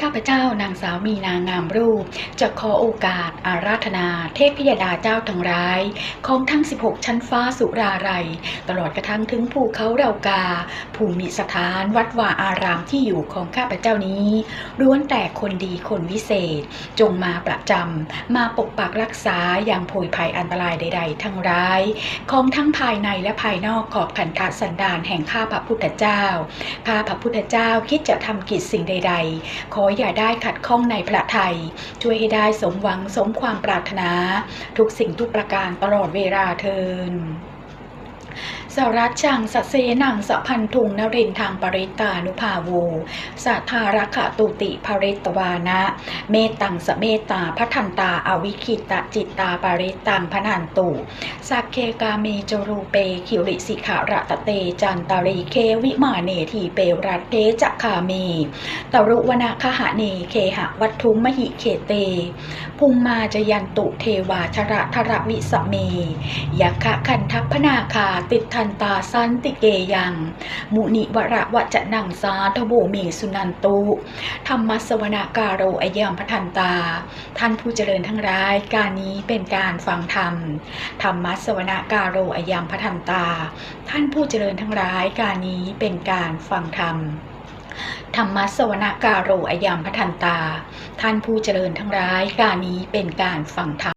ข้าพเจ้านางสาวมีนางามรูป จะขอโอกาสอาราธนา เทพพิยดาเจ้าทั้งร้าย ของทั้ง 16 ชั้นฟ้าสุราไรตลอดกระทั่งถึงภูเขาเรากา ภูมิสถานวัดวาอารามที่อยู่ของข้าพเจ้านี้ล้วนแต่คนดีคนวิเศษ จงมาประจำมาปกปักรักษาอย่างโผยภัยอันตรายใด ๆ ทั้งร้าย ของทั้งภายในและภายนอกขอบขันธสันดานแห่งข้าพระพุทธเจ้าข้าพระพุทธเจ้าคิดจะทำกิจสิ่งใด ๆ ขออย่าได้ขัดข้องในพระทัยช่วยให้ได้สมหวังสมความปรารถนา ทุกสิ่งทุกประการตลอดเวลาเทินสรัชชังสเสนังสพันธุงนรินทางปริตานุภาโวสัทธารักขตุติภริตวานะ เมตตังสเมตตาพัทันตาอวิคิตะจิตตาปริตังพนันตุสักเคกาเมจรูเปคิริสิขาระตะเตจันตารีเควิมาเนทีเปรัตเทจักคาเมตรุวนาคหะเนเคหะวัตถุมหิเคเต พุงมาจยันตุเทวาชระทระวิสเมยักขะคันทัพนาคาติดทันตาสันติเกยัง มุนิวระวะจะนังสาทโบเมสุนันตุธรรมสวนาการโรอายมพทันตา ท่านผู้เจริญทั้งร้ายการนี้เป็นการฟังธรรมธรรมสววนาการโรอายมพทันตา ท่านผู้เจริญทั้งร้ายการนี้เป็นการฟังธรรมธรรมสวนาการโรอายามพทันตา ท่านผู้เจริญทั้งร้ายการนี้เป็นการฟังธรรม